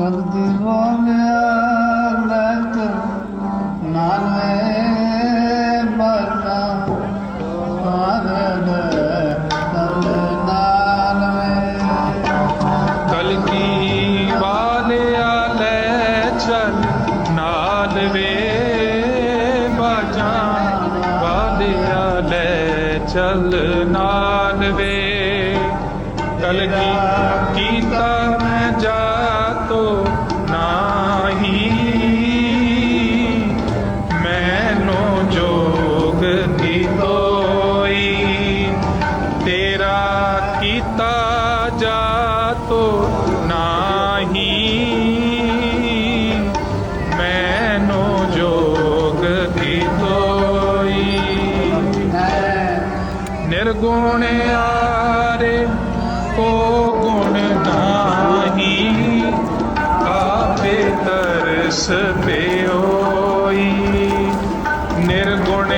ਗਲਤੀ ਬੋਲਿਆ ਲਤ ਨਾਨਵੇ ਮਰਨਾ ਮਾਰਦ ਨਾਨਵੇ ਕਲਕੀ ਲੈ ਚੱਲ ਨਾਲ ਵੇ ਬਾਜਾਂ। ਚੱਲ ਨਾਲ ਵੇ। ਕਲਕੀ ਕੀਤਾ ਜਾ ਤੋ ਨਾਹੀ। ਮੈਨੋ ਜੋਗ ਦੀ ਤੋਈ ਨਿਰਗੁਣ ਆਰੇ, ਕੋ ਗੁਣ ਨਾਹੀ। ਆਪੇ ਤਰਸ ਪਿਓਈ। ਨਿਰਗੁਣ